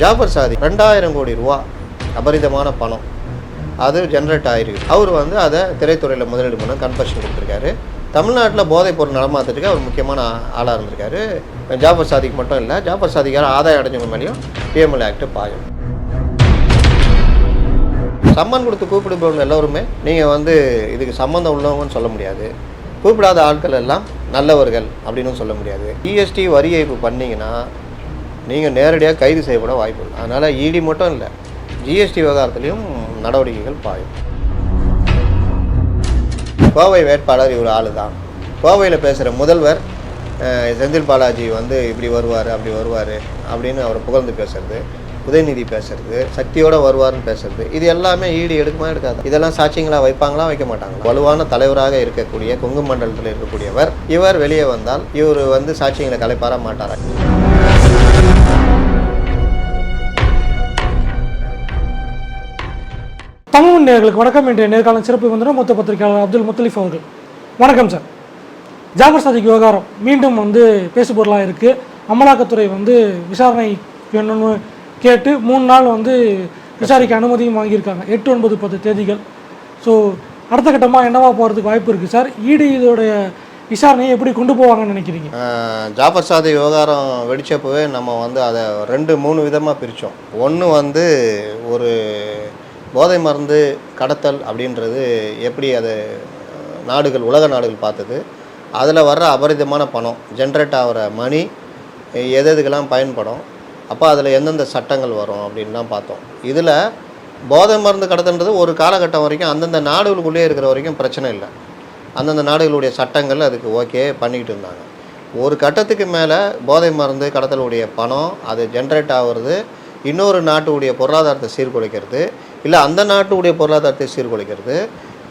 ஜாஃபர் சாதி ரெண்டாயிரம் கோடி ரூபா அபரிதமான பணம். அது ஜென்ரேட் ஆயிருக்கு. அவர் வந்து அதை திரைத்துறையில் முதலீடு பண்ண கன்ஃபர்ஷன் கொடுத்துருக்காரு. தமிழ்நாட்டில் போதைப் பொருள் நடமாத்துறதுக்கு அவர் முக்கியமான ஆளாக இருந்திருக்காரு. ஜாஃபர் சாதிக்கு மட்டும் இல்லை ஜாஃபர் சாதிக்கார ஆதாயம் அடைஞ்சவங்க மேலேயும் பிஎம்எல் ஆக்ட் பாயும். சம்மன் கொடுத்து கூப்பிடுபவங்க எல்லோருமே நீங்கள் வந்து இதுக்கு சம்மந்தம் உள்ளவங்கன்னு சொல்ல முடியாது. கூப்பிடாத ஆட்கள் எல்லாம் நல்லவர்கள் அப்படின்னு சொல்ல முடியாது. ஜிஎஸ்டி வரி ஏய்ப்பு பண்ணிங்கன்னா நீங்கள் நேரடியாக கைது செய்யப்பட வாய்ப்பு இல்லை அதனால் இடி மட்டும் இல்லை ஜிஎஸ்டி விவகாரத்துலேயும் நடவடிக்கைகள் பாயும். கோவை வேட்பாளர் இவர் ஆளு தான் கோவையில் பேசுகிற முதல்வர் செந்தில் பாலாஜி வந்து இப்படி வருவார் அப்படி வருவார் அப்படின்னு அவரை புகழ்ந்து பேசுறது உதயநிதி பேசுறது சக்தியோட வருவார்னு பேசுறது இது எல்லாமே ஈடு எடுக்குமா எடுக்காது? இதெல்லாம் சாட்சிங்களா வைப்பாங்களா வைக்க மாட்டாங்களா? வலுவான தலைவராக இருக்கக்கூடிய கொங்கு மண்டலத்தில் இருக்கக்கூடியவர் இவர் வெளியே வந்தால் இவர் வந்து சாட்சியங்களை கலைப்பார மாட்டாரா? தமிழ் நேர்களுக்கு வணக்கம். இன்றைய நேர்காலம் சிறப்பு விருந்தினர் மொத்த பத்திரிகையாளர் அப்துல் முத்தலிஃப் அவர்கள். வணக்கம் சார். ஜாபர் சாதிக் விவகாரம் மீண்டும் வந்து பேசுபொருளாக இருக்குது அமலாக்கத்துறை வந்து விசாரணை வேணும்னு கேட்டு மூணு நாள் வந்து விசாரிக்க அனுமதியும் வாங்கியிருக்காங்க. எட்டு ஒன்பது பத்து தேதிகள். ஸோ அடுத்த கட்டமாக என்னவா போகிறதுக்கு வாய்ப்பு இருக்குது சார்? ஈடு இதோடைய விசாரணையை எப்படி கொண்டு போவாங்கன்னு நினைக்கிறீங்க? ஜாபர் ஜாஃபர் சாதி விவகாரம் வெடிச்சப்பவே நம்ம வந்து அதை ரெண்டு மூணு விதமாக பிரித்தோம் ஒன்று வந்து ஒரு போதை மருந்து கடத்தல் அப்படின்றது எப்படி அது நாடுகள் உலக நாடுகள் பார்த்தது. அதில் வர்ற அபரிதமான பணம் ஜென்ரேட் ஆகிற மணி எது எதுக்கெல்லாம் பயன்படும். அப்போ அதில் எந்தெந்த சட்டங்கள் வரும் அப்படின்லாம் பார்த்தோம். இதில் போதை மருந்து கடத்தல்ன்றது ஒரு காலகட்டம் வரைக்கும் அந்தந்த நாடுகளுக்குள்ளேயே இருக்கிற வரைக்கும் பிரச்சனை இல்லை. அந்தந்த நாடுகளுடைய சட்டங்கள் அதுக்கு ஓகே பண்ணிக்கிட்டு இருந்தாங்க. ஒரு கட்டத்துக்கு மேலே போதை மருந்து கடத்தலுடைய பணம் அது ஜென்ரேட் ஆகிறது இன்னொரு நாட்டுடைய பொருளாதாரத்தை சீர்குலைக்கிறது. இல்லை அந்த நாட்டுடைய பொருளாதாரத்தை சீர்குலைக்கிறது.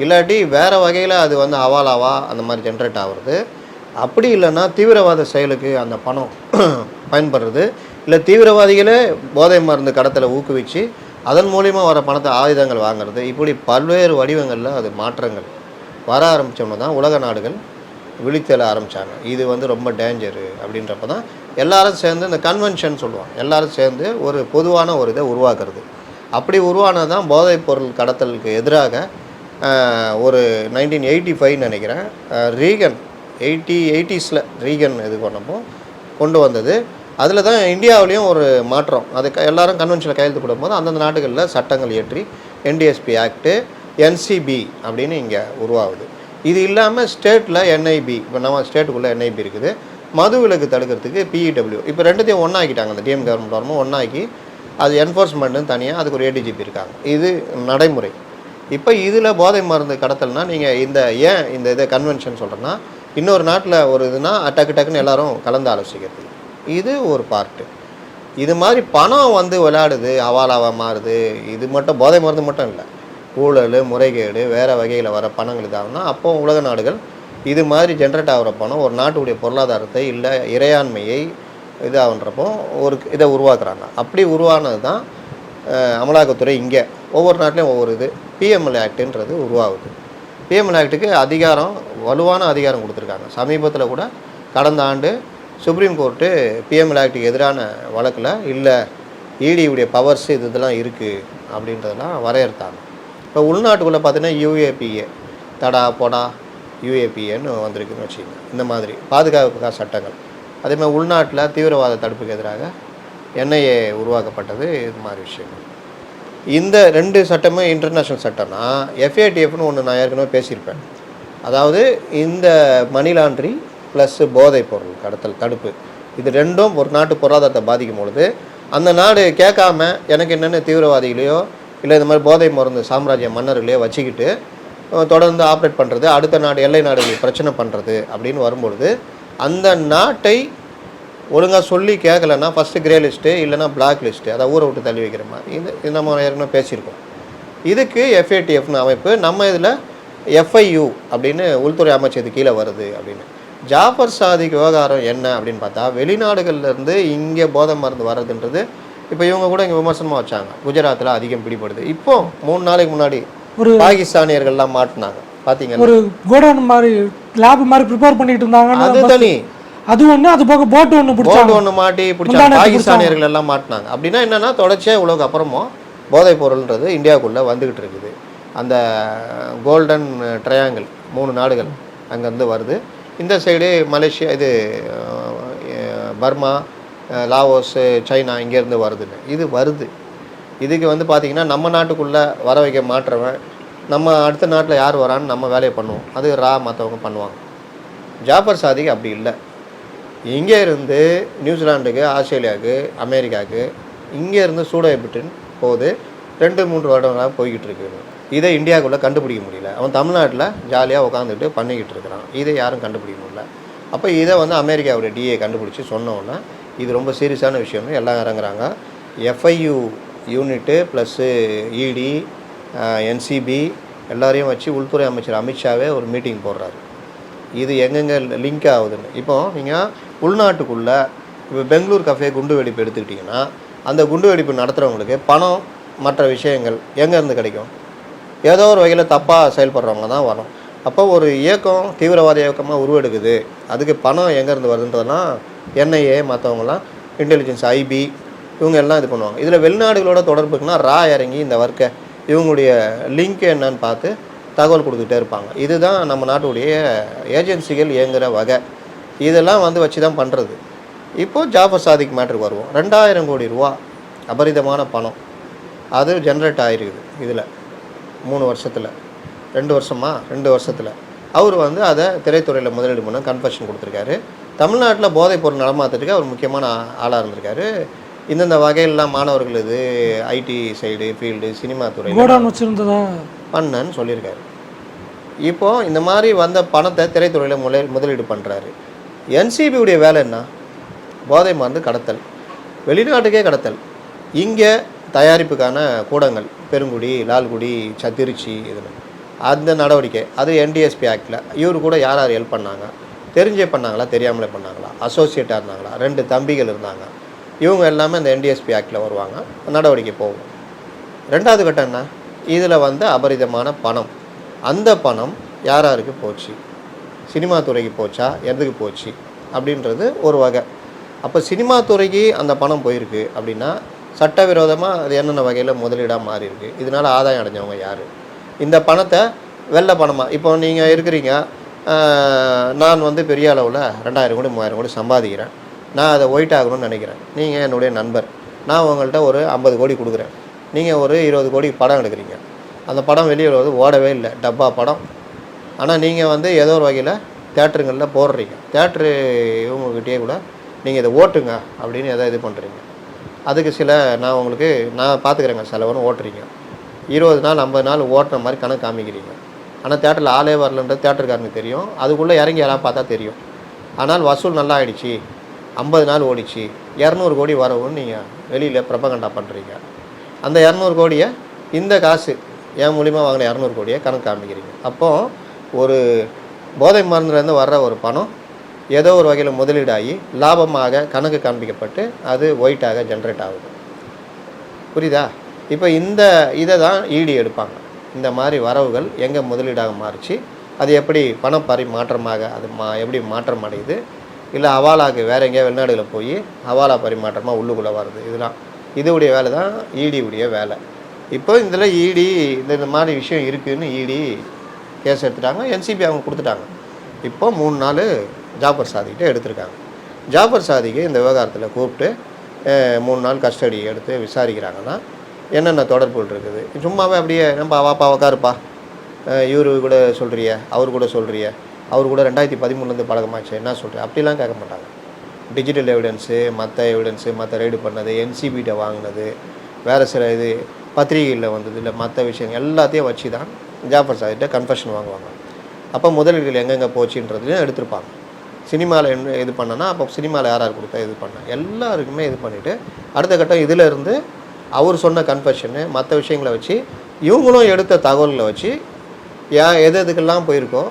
இல்லாட்டி வேறு வகையில் அது வந்து அவாலாவா அந்த மாதிரி ஜென்ரேட் ஆகுறது. அப்படி இல்லைன்னா தீவிரவாத செயலுக்கு அந்த பணம் பயன்படுறது. இல்லை தீவிரவாதிகளே போதை மருந்து கடத்தலை ஊக்குவிச்சு அதன் மூலிமா வர பணத்தை ஆயுதங்கள் வாங்குறது. இப்படி பல்வேறு வடிவங்களில் அது மாற்றங்கள் வர ஆரம்பித்தோம்னா தான் உலக நாடுகள் விழித்தெழ ஆரம்பித்தாங்க இது வந்து ரொம்ப டேஞ்சரு அப்படின்றப்ப தான் எல்லாரும் சேர்ந்து இந்த கன்வென்ஷன் சொல்லுவாங்க. எல்லாரும் சேர்ந்து ஒரு பொதுவான ஒரு இதை உருவாக்குறது. அப்படி உருவானது தான் போதைப் பொருள் கடத்தலுக்கு எதிராக ஒரு நைன்டீன் எயிட்டி ஃபைவ் நினைக்கிறேன் ரீகன் எயிட்டி எயிட்டிஸில் ரீகன் இது பண்ணப்போ கொண்டு வந்தது. அதில் தான் இந்தியாவிலையும் ஒரு மாற்றம். அது எல்லாரும் கன்வென்ஷனில் கையெழுத்து போடும்போது அந்தந்த நாடுகளில் சட்டங்கள் இயற்றி என்டிஎஸ்பி ஆக்ட்டு என்சிபி அப்படின்னு இங்கே உருவாகுது. இது இல்லாமல் ஸ்டேட்டில் என்ஐபி இப்போ நம்ம ஸ்டேட்டுக்குள்ளே என்ஐபி இருக்குது. மது விலக்கு தடுக்கிறதுக்கு பிஇடபிள்யூ இப்போ ரெண்டுத்தையும் ஒன்றாக்கிட்டாங்க அந்த டிஎம் கவர்மெண்ட் வரமும் ஒன்றாக்கி அது என்ஃபோர்ஸ்மெண்ட்டுன்னு தனியாக அதுக்கு ஒரு ஏடிஜிபி இருக்காங்க. இது நடைமுறை. இப்போ இதில் போதை மருந்து கடத்தல்னா நீங்கள் இந்த ஏன் இந்த இதை கன்வென்ஷன் சொல்கிறேன்னா இன்னொரு நாட்டில் ஒரு இதுனா டக்கு டக்குன்னு எல்லாரும் கலந்து ஆலோசிக்கிறது. இது ஒரு பார்ட்டு இது மாதிரி பணம் வந்து விளையாடுது அவாலாவாக மாறுது. இது மட்டும் போதை மருந்து மட்டும் இல்லை. ஊழல் முறைகேடு வேறு வகையில் வர பணங்கள் இதாகும்னா அப்போ உலக நாடுகள் இது மாதிரி ஜென்ரேட் ஆகிற பணம் ஒரு நாட்டுடைய பொருளாதாரத்தை இல்லை இறையாண்மையை இதாகுன்றப்போ ஒரு இதை உருவாக்குறாங்க. அப்படி உருவானது தான் அமலாக்கத்துறை இங்கே. ஒவ்வொரு நாட்டிலையும் ஒவ்வொரு இது. பிஎம்எல் ஆக்டுன்றது உருவாகுது. பிஎம்எல் ஆக்டுக்கு அதிகாரம் வலுவான அதிகாரம் கொடுத்துருக்காங்க. சமீபத்தில் கூட கடந்த ஆண்டு சுப்ரீம் கோர்ட்டு பிஎம்எல் ஆக்டுக்கு எதிரான வழக்கில் இல்லை இடியுடைய பவர்ஸ் இது இதெல்லாம் இருக்குது அப்படின்றதெல்லாம் வரையறுத்தாங்க. இப்போ உள்நாட்டுக்குள்ளே பார்த்தீங்கன்னா யூஏபிஏ தடா பொடா யூஏபிஏன்னு வந்திருக்குன்னு வச்சுக்கோங்க. இந்த மாதிரி பாதுகாப்புக்காக சட்டங்கள். அதே மாதிரி உள்நாட்டில் தீவிரவாத தடுப்புக்கு எதிராக என்ஐஏ உருவாக்கப்பட்டது இது மாதிரி விஷயங்கள். இந்த ரெண்டு சட்டமும் இன்டர்நேஷ்னல் சட்டம்னா எஃப்ஏடிஎஃப்னு ஒன்று நான் ஏற்கனவே பேசியிருப்பேன். அதாவது இந்த மணி லாண்ட்ரி ப்ளஸ்ஸு போதைப் பொருள் கடத்தல் தடுப்பு இது ரெண்டும் ஒரு நாட்டு பொருளாதாரத்தை பாதிக்கும் பொழுது அந்த நாடு கேட்காம எனக்கு என்னென்ன தீவிரவாதிகளையோ இல்லை இந்த மாதிரி போதை மருந்து சாம்ராஜ்ய மன்னர்களையோ வச்சுக்கிட்டு தொடர்ந்து ஆப்ரேட் பண்ணுறது அடுத்த நாடு எல்லை நாடுகளுக்கு பிரச்சனை பண்ணுறது அப்படின்னு வரும்பொழுது அந்த நாட்டை ஒழுங்காக சொல்லி கேட்கலன்னா ஃபஸ்ட்டு கிரே லிஸ்ட்டு இல்லைன்னா பிளாக் லிஸ்ட்டு அதை ஊரை விட்டு தள்ளி வைக்கிற மாதிரி. இது இது நம்ம ஏற்கனவே பேசியிருக்கோம். இதுக்கு எஃப்ஏடிஎஃப்னு அமைப்பு நம்ம இதில் எஃப்ஐயு அப்படின்னு உள்துறை அமைச்சது கீழே வருது அப்படின்னு. ஜாஃபர் சாதிக் விவகாரம் என்ன அப்படின்னு பார்த்தா வெளிநாடுகள்ல இருந்து இங்கே போதை மருந்து வர்றதுன்றது இப்போ இவங்க கூட இங்கே விமர்சனமாக வச்சாங்க. குஜராத்தில் அதிகம் பிடிபடுது. இப்போ மூணு நாளைக்கு முன்னாடி பாகிஸ்தானியர்கள்லாம் மாட்டினாங்க. பார்த்தீங்கன்னா ஒரு கோடவுன் மாதிரி லேப் மாதிரி ப்ரிப்பேர் பண்ணிட்டு இருந்தாங்கன்னு அது தனி. அது ஒண்ணு அது போக போட்டு ஒண்ணு பிடிச்சாங்க. போர்டு ஒன்று மாட்டி பிடிச்சாங்க. பாகிஸ்தானியர்கள் எல்லாம் மாட்டினாங்க. அப்படின்னா என்னன்னா தொடர்ச்சியாக இவ்வளோக்கு அப்புறமும் போதைப் பொருள்ன்றது இந்தியாவுக்குள்ளே வந்துக்கிட்டு இருக்குது. அந்த கோல்டன் ட்ரையாங்கிள் மூணு நாடுகள் அங்கேருந்து வருது. இந்த சைடு மலேசியா இது பர்மா லாவோஸ் சைனா இங்கேருந்து வருதுன்னு இது வருது. இதுக்கு வந்து பார்த்திங்கன்னா நம்ம நாட்டுக்குள்ளே வர வைக்க மாட்டுறவன் நம்ம அடுத்த நாட்டில் யார் வரான்னு நம்ம வேலையை பண்ணுவோம். அது ரா மற்றவங்க பண்ணுவாங்க. ஜாபர் சாதிக்கு அப்படி இல்லை. இங்கே இருந்து நியூசிலாண்டுக்கு ஆஸ்திரேலியாவுக்கு அமெரிக்காவுக்கு இங்கே இருந்து சூடபிட்டுன்னு போது ரெண்டு மூன்று வருடங்களாக போய்கிட்டு இருக்குது இதை இந்தியாவுக்குள்ளே கண்டுபிடிக்க முடியல. அவன் தமிழ்நாட்டில் ஜாலியாக உட்காந்துட்டு பண்ணிக்கிட்டு இருக்கிறான். இதை யாரும் கண்டுபிடிக்க முடியல. அப்போ இதை வந்து அமெரிக்காவுடைய டிஏ கண்டுபிடிச்சி சொன்னோன்னா இது ரொம்ப சீரியஸான விஷயம்னு எல்லாம் இறங்குறாங்க. FIU unit plus ED NCB எல்லாரையும் வச்சு உள்துறை அமைச்சர் அமித்ஷாவே ஒரு மீட்டிங் போடுறாரு. இது எங்கெங்கே லிங்க் ஆகுதுன்னு. இப்போ நீங்கள் உள்நாட்டுக்குள்ளே இப்போ பெங்களூர் கஃபே குண்டு வெடிப்பு எடுத்துக்கிட்டிங்கன்னா அந்த குண்டு வெடிப்பு நடத்துகிறவங்களுக்கு பணம் மற்ற விஷயங்கள் எங்கேருந்து கிடைக்கும்? ஏதோ ஒரு வகையில் தப்பாக செயல்படுறவங்க தான் வரும் அப்போ ஒரு இயக்கம் தீவிரவாத இயக்கமாக உருவெடுக்குது. அதுக்கு பணம் எங்கேருந்து வருதுன்றதெல்லாம் என்ஐஏ மற்றவங்களாம் இன்டெலிஜென்ஸ் ஐபி இவங்க எல்லாம் இது பண்ணுவாங்க. இதில் வெளிநாடுகளோட தொடர்புக்குன்னா ரா இறங்கி இந்த ஒர்க்கை இவங்களுடைய லிங்க் என்னன்னு பார்த்து தகவல் கொடுத்துட்டே இருப்பாங்க. இதுதான் நம்ம நாட்டுடைய ஏஜென்சிகள் இயங்குகிற வகை. இதெல்லாம் வந்து வச்சு தான் பண்ணுறது இப்போது ஜாஃபர் சாதிக் மேட்ருக்கு வருவோம். ரெண்டாயிரம் கோடி ரூபா அபரிதமான பணம். அது ஜென்ரேட் ஆகிருக்குது இதில். மூணு வருஷத்தில். ரெண்டு வருஷமா? ரெண்டு வருஷத்தில். அவர் வந்து அதை திரைத்துறையில் முதலீடு பண்ண கன்ஃபெஷன் கொடுத்துருக்காரு. தமிழ்நாட்டில் போதைப் பொருள் அவர் முக்கியமான ஆளாக இருந்திருக்காரு. இந்தந்த வகையெல்லாம் மாணவர்கள் இது ஐடி சைடு ஃபீல்டு சினிமா துறை கோடான் வச்சிருந்ததா? பண்ணேன்னு சொல்லியிருக்காரு. இப்போ இந்த மாதிரி வந்த பணத்தை திரைத்துறையில் முலை முதலீடு பண்ணுறாரு என்சிபியுடைய வேலை என்ன? போதை மருந்து கடத்தல். வெளிநாட்டுக்கே கடத்தல். இங்கே தயாரிப்புக்கான கூடங்கள் பெருங்குடி லால்குடி சத்திருச்சி இதில். அந்த நடவடிக்கை அது என்டிஎஸ்பி ஆக்டில் இவர் கூட யார் யார் ஹெல்ப் பண்ணாங்க? தெரிஞ்சே பண்ணாங்களா? தெரியாமலே பண்ணாங்களா? அசோசியேட்டாக இருந்தாங்களா? ரெண்டு தம்பிகள் இருந்தாங்க. இவங்க எல்லாமே அந்த என்டிஎஸ்பி ஆக்டில் வருவாங்க. நடவடிக்கை போகும். ரெண்டாவது கட்டம் என்ன? இதில் வந்து அபரிதமான பணம். அந்த பணம் யார் யாருக்கு போச்சு? சினிமா துறைக்கு போச்சா? எதுக்கு போச்சு? அப்படின்றது ஒரு வகை. அப்போ சினிமா துறைக்கு அந்த பணம் போயிருக்கு அப்படின்னா சட்டவிரோதமாக அது என்னென்ன வகையில் முதலீடாக மாறி இருக்கு இதனால் ஆதாயம் அடைஞ்சவங்க யார்? இந்த பணத்தை வெள்ள பணமாக இப்போ நீங்கள் இருக்கிறீங்க நான் வந்து பெரிய அளவில் ரெண்டாயிரம் கோடி மூவாயிரம் கோடி சம்பாதிக்கிறேன். நான் அதை ஒயிட் ஆகணும்னு நினைக்கிறேன். நீங்கள் என்னுடைய நண்பர். நான் உங்கள்கிட்ட ஒரு ஐம்பது கோடி கொடுக்குறேன். நீங்கள் ஒரு இருபது கோடி படம் எடுக்கிறீங்க. அந்த படம் வெளியே வருவது ஓடவே இல்லை. டப்பா படம். ஆனால் நீங்கள் வந்து ஏதோ ஒரு வகையில் தேட்டருங்களில் போடுறீங்க. தேட்ரு இவங்ககிட்டயே கூட நீங்கள் இதை ஓட்டுங்க அப்படின்னு எதாவது இது பண்ணுறீங்க அதுக்கு சில நான் உங்களுக்கு நான் பார்த்துக்கிறேங்க செலவுன்னு ஓட்டுறீங்க. இருபது நாள் ஐம்பது நாள் ஓட்டுற மாதிரி கணக்கு காமிக்கிறீங்க. ஆனால் தேட்டரில் ஆளே வரலன்றது தேட்டருக்காரனுக்கு தெரியும். அதுக்குள்ளே இறங்கி யாராவது பார்த்தா தெரியும். ஆனால் வசூல் நல்லா ஆகிடுச்சி ஐம்பது நாள் ஓடிச்சு. இரநூறு கோடி வரவுன்னு நீங்கள் வெளியில் பிரபகண்டா பண்ணுறீங்க அந்த இரநூறு கோடியை இந்த காசு என் மூலிமா வாங்கின இரநூறு கோடியை கணக்கு காமிக்கிறீங்க. அப்போது ஒரு போதை மருந்துலேருந்து வர்ற ஒரு பணம் ஏதோ ஒரு வகையில் முதலீடாகி லாபமாக கணக்கு காண்பிக்கப்பட்டு அது ஒயிட்டாக ஜென்ரேட் ஆகுது. புரியுதா? இப்போ இந்த இதை தான் ஈடி எடுப்பாங்க. இந்த மாதிரி வரவுகள் எங்கே முதலீடாக மாறிச்சு? அது எப்படி பண மாற்றமாக அது மா எப்படி மாற்றம் அடையுது? இல்லை ஹவாலாக்கு வேறு எங்கேயா வெளிநாடுகளில் போய் ஹவாலா பரிமாற்றமாக உள்ளுக்குள்ளே வருது இதெல்லாம் இதோடைய வேலை தான் ஈடியுடைய வேலை. இப்போ இதில் இடி இந்த இந்த மாதிரி விஷயம் இருக்குதுன்னு இடி கேஸ் எடுத்துட்டாங்க என்சிபி அவங்க கொடுத்துட்டாங்க. இப்போ மூணு நாள் ஜாபர் சாதிக்கிட்ட எடுத்திருக்காங்க. ஜாபர் சாதிக்கு இந்த விவகாரத்தில் கூப்பிட்டு மூணு நாள் கஸ்டடி எடுத்து விசாரிக்கிறாங்கன்னா என்னென்ன தொடர்புகள் இருக்குது? சும்மாவே அப்படியே நம்ம வாப்பா உக்காருப்பா இவர் கூட சொல்கிறிய அவர் கூட சொல்கிறிய அவர் கூட ரெண்டாயிரத்தி பதிமூணுலேருந்து பழக்கமாச்சு. என்ன சொல்கிறேன் அப்படிலாம் கேட்க மாட்டாங்க. டிஜிட்டல் எவிடன்ஸு மற்ற எவிடன்ஸு மற்ற ரைடு பண்ணது என்சிபிகிட்ட வாங்கினது வேறு சில இது பத்திரிகைகளில் வந்தது இல்லை மற்ற விஷயங்கள் எல்லாத்தையும் வச்சு தான் ஜாஃபர் சார்கிட்ட கன்ஃபெஷன் வாங்குவாங்க. அப்போ முதலீடுகள் எங்கெங்கே போச்சுன்றதுலையும் எடுத்திருப்பாங்க. சினிமாவில் என்ன இது பண்ணனா அப்போ சினிமாவில் யார் யார் கொடுத்தா இது பண்ண? எல்லாருக்குமே இது பண்ணிவிட்டு அடுத்த கட்டம் இதில் இருந்து அவர் சொன்ன கன்ஃபெஷனு மற்ற விஷயங்களை வச்சு இவங்களும் எடுத்த தகவல்களை வச்சு ஏன் எது எதுக்கெல்லாம் போயிருக்கோ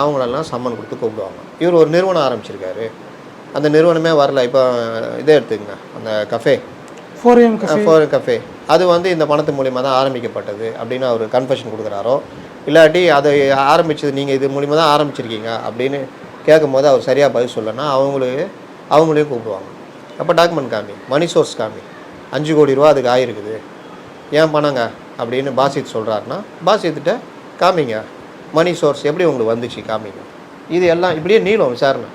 அவங்களெல்லாம் சம்மன் கொடுத்து கூப்பிடுவாங்க. இவர் ஒரு நிறுவனம் ஆரம்பிச்சிருக்காரு. அந்த நிறுவனமே வரல. இப்போ இதே எடுத்துக்கங்க. அந்த கஃபே ஃபோர் ஏஎம் கஃபே அது வந்து இந்த பணத்து மூலிமா தான் ஆரம்பிக்கப்பட்டது அப்படின்னு அவர் கன்ஃபெஷன் கொடுக்குறாரோ இல்லாட்டி அதை ஆரம்பிச்சது நீங்கள் இது மூலிமா தான் ஆரம்பிச்சிருக்கீங்க அப்படின்னு கேட்கும்போது அவர் சரியாக பதில் சொல்லனா அவங்களுக்கு அவங்களையும் கூப்பிடுவாங்க. அப்போ டாக்குமெண்ட் காமி மணி சோர்ஸ் காமி. அஞ்சு கோடி ரூபா அதுக்கு ஆயிருக்குது. ஏன் பணங்க? அப்படின்னு பாசித் சொல்கிறாருன்னா பாசித்திட்ட காமிங்க. மணி சோர்ஸ் எப்படி உங்களுக்கு வந்துச்சு காமிங்க இது எல்லாம் இப்படியே நீளும் விசாரணை.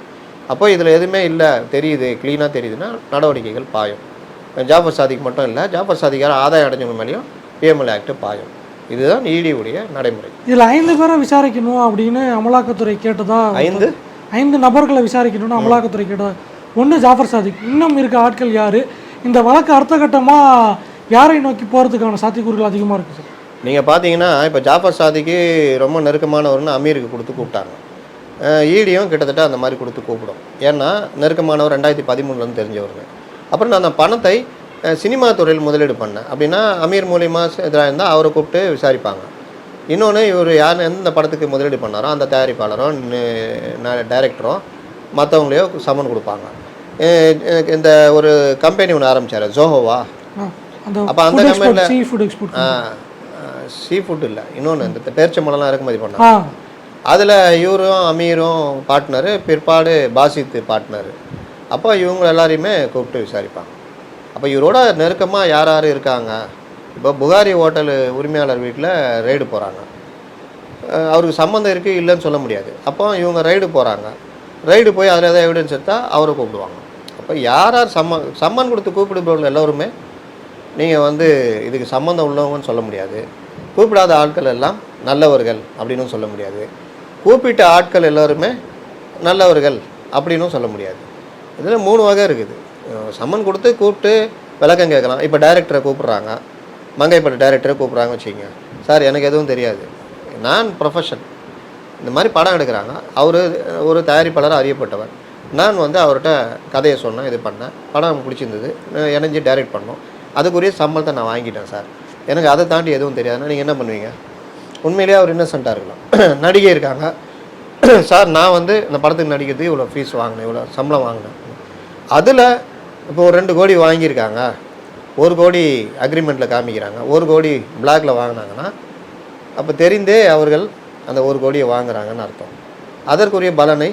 அப்போ இதில் எதுவுமே இல்லை. தெரியுது க்ளீனாக தெரியுதுன்னா நடவடிக்கைகள் பாயும். ஜாஃபர் சாதிக்கு மட்டும் இல்லை ஜாஃபர் சாதிக்கார ஆதாயம் அடைஞ்சவங்க மேலேயும் பிஎம்எல் ஆக்ட் பாயும். இதுதான் ED உடைய நடைமுறை. இதில் ஐந்து பேரை விசாரிக்கணும் அப்படின்னு அமலாக்கத்துறை கேட்டதா? ஐந்து? ஐந்து நபர்களை விசாரிக்கணும்னு அமலாக்கத்துறை கேட்டதா? ஒன்று ஜாஃபர் சாதிக் இன்னும் இருக்க ஆட்கள் யார்? இந்த வழக்கு அடுத்த கட்டமாக யாரை நோக்கி போகிறதுக்கான சாத்தியக்கூறுகள் அதிகமாக இருக்குது சார்? நீங்கள் பார்த்தீங்கன்னா இப்போ ஜாஃபர் சாதிக்கு ரொம்ப நெருக்கமானவர்னு அமீருக்கு கொடுத்து கூப்பிட்டாங்க. ஈடியும் கிட்டத்தட்ட அந்த மாதிரி கொடுத்து கூப்பிடும். ஏன்னா நெருக்கமானவர் ரெண்டாயிரத்தி பதிமூணுலேருந்து தெரிஞ்சவருங்க. அப்புறம் நான் அந்த பணத்தை சினிமா துறையில் முதலீடு பண்ணேன். அப்படின்னா அமீர் மூலியமா இதாக இருந்தால் அவரை கூப்பிட்டு விசாரிப்பாங்க. இன்னொன்று இவர் யார் எந்த படத்துக்கு முதலீடு பண்ணாரோ அந்த தயாரிப்பாளரோ டைரக்டரோ மற்றவங்களையோ சம்மன் கொடுப்பாங்க. இந்த ஒரு கம்பெனி ஒன்று ஆரம்பிச்சார் ஜோஹோவா அப்ப அந்த company-ல- சீ ஃபுட் இல்லை. இன்னொன்று இந்த பேர்ச்சம்பழம்லாம் இறக்குமதி பண்ணாங்க. ஆ. அதில் இவரும் அமீரும் பார்ட்னரு பிற்பாடு பாசித் பார்ட்னரு அப்போ இவங்க எல்லாரையுமே கூப்பிட்டு விசாரிப்பாங்க. அப்போ இவரோட நெருக்கமாக யார் யார் இருக்காங்க? இப்போ புகாரி ஹோட்டல் உரிமையாளர் வீட்டில் ரெய்டு போகிறாங்க அவருக்கு சம்மந்தம் இருக்குது இல்லைன்னு சொல்ல முடியாது. அப்போ இவங்க ரைடு போகிறாங்க ரைடு போய் அதில் ஏதாவது எவிடன்ஸ் எடுத்தால் அவரை கூப்பிடுவாங்க. அப்போ யார் யார் சம்ம சம்மன் கொடுத்து கூப்பிடுபவர்கள் எல்லோருமே நீங்கள் வந்து இதுக்கு சம்மந்தம் உள்ளவங்கன்னு சொல்ல முடியாது. கூப்பிடாத ஆட்கள் எல்லாம் நல்லவர்கள் அப்படின்னும் சொல்ல முடியாது. கூப்பிட்ட ஆட்கள் எல்லோருமே நல்லவர்கள் அப்படின்னும் சொல்ல முடியாது. இதில் மூணு வகை இருக்குது. சம்மன் கொடுத்து கூப்பிட்டு விளக்கம் கேட்கலாம். இப்போ டைரக்டரை கூப்பிட்றாங்க. மங்கைப்பட்ட டைரக்டரை கூப்பிட்றாங்க வச்சுக்கோங்க. சார் எனக்கு எதுவும் தெரியாது. நான் ப்ரொஃபஷன் இந்த மாதிரி படம் எடுக்கிறாங்க. அவர் ஒரு தயாரிப்பாளர் அறியப்பட்டவர். நான் வந்து அவர்கிட்ட கதையை சொன்னேன் இது பண்ணேன். படம் பிடிச்சிருந்தது. இணைஞ்சு டைரக்ட் பண்ணோம். அதுக்குரிய சம்பளத்தை நான் வாங்கிட்டேன் சார். எனக்கு அதை தாண்டி எதுவும் தெரியாதுன்னா நீங்கள் என்ன பண்ணுவீங்க? உண்மையிலேயே அவர் இன்னசென்ட்டாக இருக்கலாம். நடிகை இருக்காங்க. சார் நான் வந்து இந்த படத்துக்கு நடிக்கிறதுக்கு இவ்வளோ ஃபீஸ் வாங்கினேன் இவ்வளோ சம்பளம் வாங்கினேன். அதில் இப்போ ஒரு ரெண்டு கோடி வாங்கியிருக்காங்க. ஒரு கோடி அக்ரிமெண்ட்டில் காமிக்கிறாங்க. ஒரு கோடி பிளாக்ல வாங்கினாங்கன்னா அப்போ தெரிந்தே அவர்கள் அந்த ஒரு கோடியை வாங்குறாங்கன்னு அர்த்தம். அதற்குரிய பலனை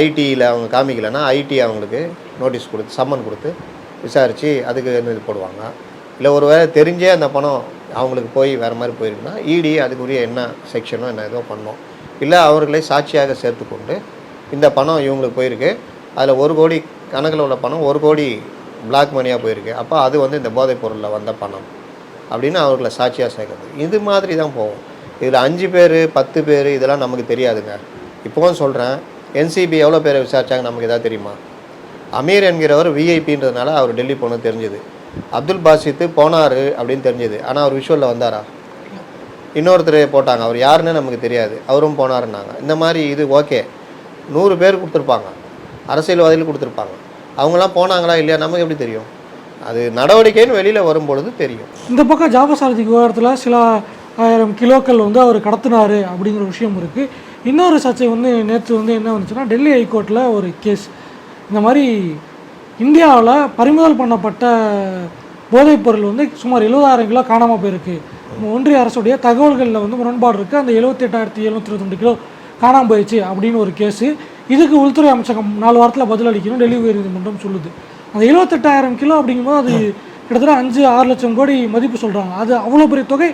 ஐடியில் அவங்க காமிக்கலைன்னா ஐடி அவங்களுக்கு நோட்டீஸ் கொடுத்து சம்மன் கொடுத்து விசாரித்து அதுக்கு இது போடுவாங்க. இல்லை ஒரு வேளை தெரிஞ்சே அந்த பணம் அவங்களுக்கு போய் வேறு மாதிரி போயிருக்குன்னா இடி அதுக்குரிய என்ன செக்ஷனோ என்ன ஏதோ பண்ணோம் இல்லை அவர்களை சாட்சியாக சேர்த்துக்கொண்டு இந்த பணம் இவங்களுக்கு போயிருக்கு. அதில் ஒரு கோடி கணக்கில் உள்ள பணம் ஒரு கோடி பிளாக் மணியாக போயிருக்கு. அப்போ அது வந்து இந்த போதைப் பொருளில் வந்த பணம் அப்படின்னு அவர்களை சாட்சியாக சேர்க்குறது. இது மாதிரி தான் போகும். இதில் அஞ்சு பேர் பத்து பேர் இதெல்லாம் நமக்கு தெரியாதுங்க. இப்போவும் சொல்கிறேன் என்சிபி எவ்வளோ பேரை விசாரிச்சாங்க நமக்கு எதாவது தெரியுமா? அமீர் என்கிறவர் விஐபின்றதுனால அவர் டெல்லி போனது தெரிஞ்சுது. அப்துல் பாசித்து போனார் அப்படின்னு தெரிஞ்சுது. ஆனால் அவர் விஷுவலில் வந்தாரா? இன்னொருத்தர் போட்டாங்க. அவர் யாருன்னு நமக்கு தெரியாது. அவரும் போனாருன்னாங்க. இந்த மாதிரி இது ஓகே. நூறு பேர் கொடுத்துருப்பாங்க. அரசியல்வாதிகள் கொடுத்துருப்பாங்க. அவங்களாம் போனாங்களா இல்லையா? நமக்கு எப்படி தெரியும்? அது நடவடிக்கைன்னு வெளியில் வரும்பொழுது தெரியும். இந்த பக்கம் ஜாபசாரதி விவகாரத்தில் சில ஆயிரம் கிலோக்கள் வந்து அவர் கடத்தினார் அப்படிங்கிற விஷயம் இருக்குது இன்னொரு சர்ச்சை வந்து நேற்று வந்து என்ன வந்துச்சுன்னா டெல்லி ஹைகோர்ட்டில் ஒரு கேஸ். இந்த மாதிரி இந்தியாவில் பறிமுதல் பண்ணப்பட்ட போதைப் பொருள் வந்து சுமார் எழுபதாயிரம் கிலோ காணாமல் போயிருக்கு. ஒன்றிய அரசுடைய தகவல்களில் வந்து முரண்பாடு இருக்குது அந்த எழுபத்தெட்டாயிரத்தி எழுநூற்றி இருபத்தி கிலோ காணாமல் போயிடுச்சு அப்படின்னு ஒரு கேஸு. இதுக்கு உள்துறை அமைச்சகம் நாலு வாரத்தில் பதில் அளிக்கணும். டெல்லி உயர்நீதிமன்றம் சொல்லுது. அந்த எழுபத்தெட்டாயிரம் கிலோ அப்படிங்கும்போது அது கிட்டத்தட்ட அஞ்சு ஆறு லட்சம் கோடி மதிப்பு சொல்கிறாங்க அது அவ்வளோ பெரிய தொகை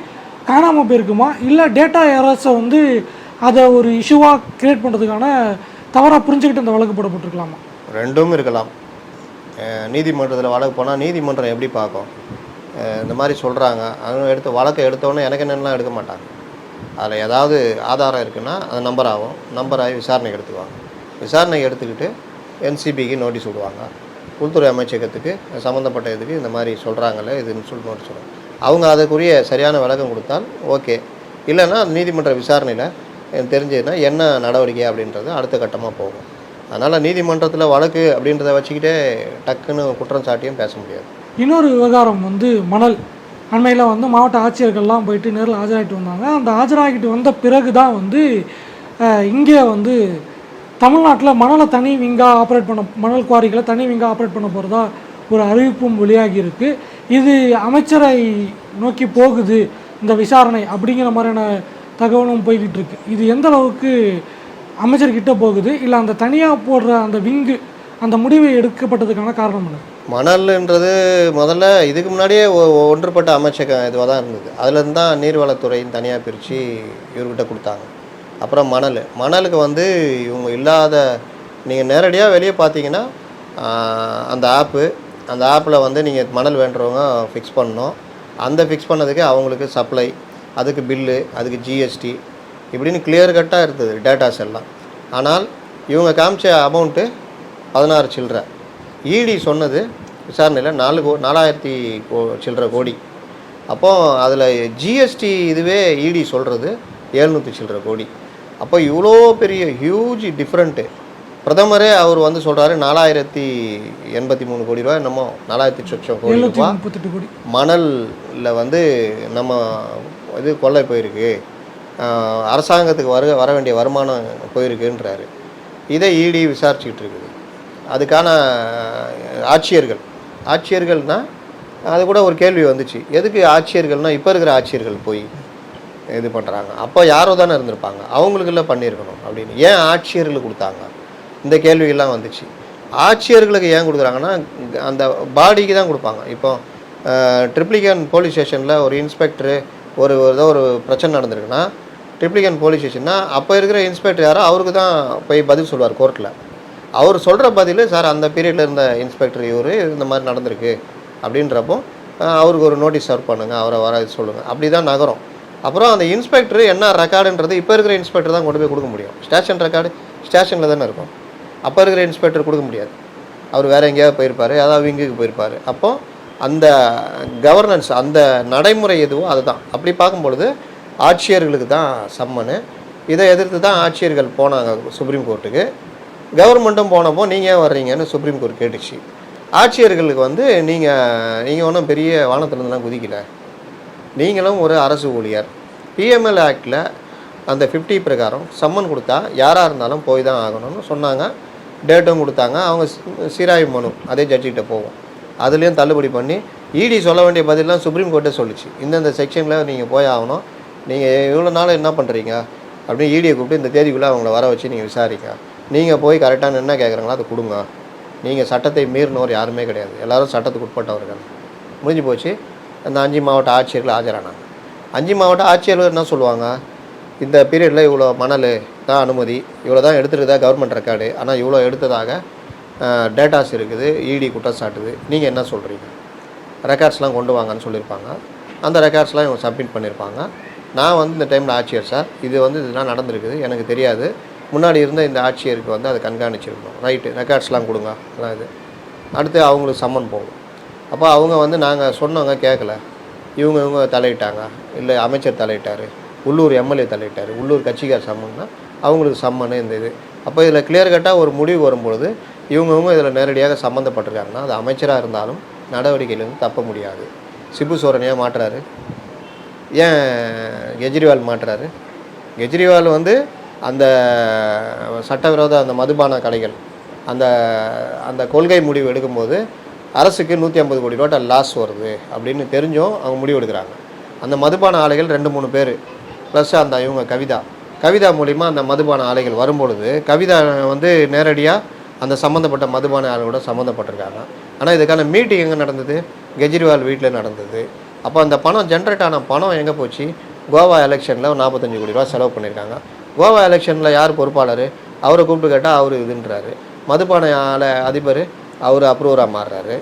காணாமல் போயிருக்குமா? இல்லை டேட்டா ஏரர்ஸை வந்து அதை ஒரு இஷ்யூவாக கிரியேட் பண்ணுறதுக்கான தவறாக புரிஞ்சுக்கிட்டு இந்த வழக்கு போடப்பட்டிருக்கலாமா? ரெண்டும் இருக்கலாம். நீதிமன்றத்தில் வழக்கு போனால் நீதிமன்றம் எப்படி பார்க்கும்? இந்த மாதிரி சொல்கிறாங்க அதுவும் எடுத்து வழக்கை எடுத்தோன்னே எனக்கு என்னென்னலாம் எடுக்க மாட்டாங்க? அதில் ஏதாவது ஆதாரம் இருக்குன்னா அது நம்பர் ஆகும். நம்பர் ஆகி விசாரணைக்கு எடுத்துக்குவாங்க. விசாரணைக்கு எடுத்துக்கிட்டு என்சிபிக்கு நோட்டீஸ் விடுவாங்க. உள்துறை அமைச்சகத்துக்கு சம்மந்தப்பட்ட இதுக்கு இந்த மாதிரி சொல்கிறாங்களே இதுன்னு சொல்லி நோட்டீஸ் சொல்லுவாங்க அவங்க அதுக்குரிய சரியான விளக்கம் கொடுத்தால் ஓகே இல்லைன்னா நீதிமன்ற விசாரணையில் எனக்கு தெரிஞ்சதுன்னா என்ன நடவடிக்கை அப்படின்றது அடுத்த கட்டமாக போகும். அதனால் நீதிமன்றத்தில் வழக்கு அப்படின்றத வச்சுக்கிட்டே டக்குன்னு குற்றம் சாட்டியும் பேச முடியாது. இன்னொரு விவகாரம் வந்து மணல். அண்மையில் வந்து மாவட்ட ஆட்சியர்கள்லாம் போயிட்டு நேரில் ஆஜராகிட்டு வந்தாங்க. அந்த ஆஜராகிட்டு வந்த பிறகு தான் வந்து இங்கே வந்து தமிழ்நாட்டில் மணலை தனி விங்காக ஆப்ரேட் பண்ண மணல் குவாரிகளை தனி விங்காக ஆப்ரேட் பண்ண போகிறதா ஒரு அறிவிப்பும் வெளியாகி இருக்குது இது அமைச்சரை நோக்கி போகுது இந்த விசாரணை அப்படிங்கிற மாதிரியான தகவலும் போய்கிட்டு இருக்கு. இது எந்த அளவுக்கு அமைச்சர்கிட்ட போகுது. இல்லை அந்த தனியாக போடுற அந்த விங்கு அந்த முடிவு எடுக்கப்பட்டதுக்கான காரணம் என்ன? மணல்ன்றது முதல்ல இதுக்கு முன்னாடியே ஒன்றுபட்ட அமைச்சகம் இதுவாக தான் இருந்தது. அதுலேருந்து தான் நீர்வளத்துறைன்னு தனியாக பிரித்து இவர்கிட்ட கொடுத்தாங்க. அப்புறம் மணல். மணலுக்கு வந்து இவங்க இல்லாத நீங்கள் நேரடியாக வெளியே பார்த்தீங்கன்னா அந்த ஆப்பு அந்த ஆப்பில் வந்து நீங்கள் மணல் வேண்டுறவங்க ஃபிக்ஸ் பண்ணணும். அந்த ஃபிக்ஸ் பண்ணதுக்கு அவங்களுக்கு சப்ளை அதுக்கு பில்லு அதுக்கு ஜிஎஸ்டி இப்படின்னு கிளியர் கட்டாக இருந்தது டேட்டாஸ் எல்லாம். ஆனால் இவங்க காமிச்ச அமௌண்ட்டு பதினாறு சில்லற. இடி சொன்னது விசாரணையில் நாலு கோ நாலாயிரத்தி கோ சில்லற கோடி. அப்போ அதில் ஜிஎஸ்டி இதுவே இடி சொல்கிறது ஏழ்நூற்றி சில்லற கோடி. அப்போ இவ்வளோ பெரிய ஹியூஜ் டிஃப்ரெண்ட்டு பிரதமரே அவர் வந்து சொல்கிறாரு நாலாயிரத்தி எண்பத்தி மூணு கோடி ரூபாய் என்னமோ நாலாயிரத்தி சொச்சம் கோடி ரூபாய் மணலில் வந்து நம்ம இது கொள்ளை போயிருக்கு. அரசாங்கத்துக்கு வர வர வேண்டிய வருமானம் போயிருக்குன்றாரு. இதை இடி விசாரிச்சுக்கிட்டு இருக்குது. அதுக்கான ஆட்சியர்கள். ஆட்சியர்கள்னால் அது கூட ஒரு கேள்வி வந்துச்சு. எதுக்கு ஆட்சியர்கள்னால் இப்போ இருக்கிற ஆட்சியர்கள் போய் இது பண்ணுறாங்க அப்போ யாரோ தானே இருந்திருப்பாங்க. அவங்களுக்குள்ள பண்ணியிருக்கணும் அப்படின்னு. ஏன் ஆட்சியர்கள் கொடுத்தாங்க? இந்த கேள்விகள்லாம் வந்துச்சு. ஆட்சியர்களுக்கு ஏன் கொடுக்குறாங்கன்னா அந்த பாடிக்கு தான் கொடுப்பாங்க. இப்போ ட்ரிப்ளிகன் போலீஸ் ஸ்டேஷனில் ஒரு இன்ஸ்பெக்டரு ஒரு ஏதோ ஒரு பிரச்சனை நடந்திருக்குன்னா ட்ரிப்ளிகன் போலீஸ் ஸ்டேஷன்னா அப்போ இருக்கிற இன்ஸ்பெக்டர் யாரோ அவருக்கு தான் போய் பதில் சொல்வார் கோர்ட்டில் அவர் சொல்கிற பதில் சார் அந்த பீரியடில் இருந்த இன்ஸ்பெக்டர் இவர் இந்த மாதிரி நடந்திருக்கு. அப்படின்றப்போ அவருக்கு ஒரு நோட்டீஸ் சர்வ் பண்ணுங்கள் அவரை வர சொல்லுங்கள் அப்படி தான் நகரும். அப்புறம் அந்த இன்ஸ்பெக்டர் என்ன ரெக்கார்டுன்றது இப்போ இருக்கிற இன்ஸ்பெக்டர் தான் கொண்டு போய் கொடுக்க முடியும். ஸ்டேஷன் ரெக்கார்டு ஸ்டேஷனில் தானே இருக்கும். அப்போ இருக்கிற இன்ஸ்பெக்டர் கொடுக்க முடியாது. அவர் வேறு எங்கேயாவது போயிருப்பார் அதாவது விங்குக்கு போயிருப்பார். அப்போது அந்த கவர்னன்ஸ் அந்த நடைமுறை எதுவோ அதுதான். அப்படி பார்க்கும்பொழுது ஆட்சியர்களுக்கு தான் சம்மனு. இதை எதிர்த்து தான் ஆட்சியர்கள் போனாங்க சுப்ரீம் கோர்ட்டுக்கு. கவர்மெண்ட்டும் போனப்போ நீங்கள் ஏன் வர்றீங்கன்னு சுப்ரீம் கோர்ட் கேட்டுச்சு. ஆட்சியர்களுக்கு வந்து நீங்கள் நீங்கள் ஒன்றும் பெரிய வானத்துலேருந்துலாம் குதிக்கல. நீங்களும் ஒரு அரசு ஊழியர். பிஎம்எல் ஆக்டில் அந்த ஃபிஃப்டி பிரகாரம் சம்மன் கொடுத்தா யாராக இருந்தாலும் போய் தான் ஆகணும்னு சொன்னாங்க. டேட்டும் கொடுத்தாங்க. அவங்க சீராய்வு மனு அதே ஜட்ஜிக்கிட்ட போகும். அதுலேயும் தள்ளுபடி பண்ணி இடி சொல்ல வேண்டிய பதிலாம் சுப்ரீம் கோர்ட்டே சொல்லுச்சு. இந்தந்த செக்ஷனில் நீங்கள் போய் ஆகணும். நீங்கள் இவ்வளோ நாள் என்ன பண்ணுறீங்க அப்படின்னு இடியை கூப்பிட்டு இந்த தேதிக்குள்ளே அவங்கள வர வச்சு நீங்கள் விசாரிங்க. நீங்கள் போய் கரெக்டான என்ன கேட்குறாங்களோ அதை கொடுங்க. நீங்கள் சட்டத்தை மீறினவர் யாருமே கிடையாது. எல்லோரும் சட்டத்துக்கு உட்பட்டவர்கள். முடிஞ்சு போச்சு. அந்த அஞ்சு மாவட்ட ஆட்சியர்கள் ஆஜரானாங்க. அஞ்சு மாவட்ட ஆட்சியர்கள் என்ன சொல்லுவாங்க? இந்த பீரியடில் இவ்வளோ மணல் தான் அனுமதி. இவ்வளோ தான் எடுத்துருக்குதா கவர்மெண்ட் ரெக்கார்டு ஆனால் இவ்வளோ எடுத்ததாக டேட்டாஸ் இருக்குது. இடி குற்றச்சாட்டுது. நீங்கள் என்ன சொல்கிறீங்க ரெக்கார்ட்ஸ்லாம் கொண்டு வாங்கன்னு சொல்லியிருப்பாங்க. அந்த ரெக்கார்ட்ஸ்லாம் இவங்க சப்மிட் பண்ணியிருப்பாங்க. நான் வந்து இந்த டைமில் ஆட்சியர் சார். இது வந்து இதெல்லாம் நடந்திருக்குது. எனக்கு தெரியாது. முன்னாடி இருந்த இந்த ஆட்சியருக்கு வந்து அதை கண்காணிச்சிருக்கணும். ரைட்டு ரெக்கார்ட்ஸ்லாம் கொடுங்க. அதான் இது. அடுத்து அவங்களுக்கு சம்மன் போகும் அப்போ அவங்க வந்து நாங்கள் சொன்னவங்க கேட்கல இவங்க இவங்க தலையிட்டாங்க. இல்லை அமைச்சர் தலையிட்டார். உள்ளூர் எம்எல்ஏ தலையிட்டார். உள்ளூர் கட்சிக்கார் சம்மன்னா அவங்களுக்கு சம்மன்னு இந்த இது. அப்போ இதில் கிளியர் கட்டாக ஒரு முடிவு வரும்பொழுது இவங்கவுங்க இதில் நேரடியாக சம்மந்தப்பட்டிருக்காங்கன்னா அது அமைச்சராக இருந்தாலும் நடவடிக்கையிலேருந்து தப்ப முடியாது. சிபு சோரனையாக ஏன் மாட்டுறாரு ஏன் கெஜ்ரிவால் மாட்டுறாரு? கெஜ்ரிவால் வந்து அந்த சட்டவிரோத அந்த மதுபான கடைகள் அந்த அந்த கொள்கை முடிவு எடுக்கும்போது அரசுக்கு நூற்றி ஐம்பது கோடி ரூபா லாஸ் வருது அப்படின்னு தெரிஞ்சும் அவங்க முடிவு எடுக்கிறாங்க. அந்த மதுபான ஆலைகள் ரெண்டு மூணு பேர் ப்ளஸ் அந்த இவங்க கவிதா. கவிதா மூலிமா அந்த மதுபான ஆலைகள் வரும்பொழுது கவிதா வந்து நேரடியாக அந்த சம்மந்தப்பட்ட மதுபான ஆலையோட சம்மந்தப்பட்டிருக்காங்க ஆனால் இதுக்கான மீட்டிங் எங்கே நடந்தது? கெஜ்ரிவால் வீட்டில் நடந்தது. அப்போ அந்த பணம் ஜென்ரேட் ஆன பணம் எங்கே போச்சு? கோவா எலெக்ஷனில் ஒரு நாற்பத்தஞ்சு கோடி ரூபா செலவு பண்ணியிருக்காங்க கோவா எலெக்ஷனில் யார் பொறுப்பாளர்? அவரை கூப்பிட்டு கேட்டால் அவர் இதுன்றாரு. மதுபான ஆலை அதிபர் அவர் அப்ரூவராக மாறுறாரு.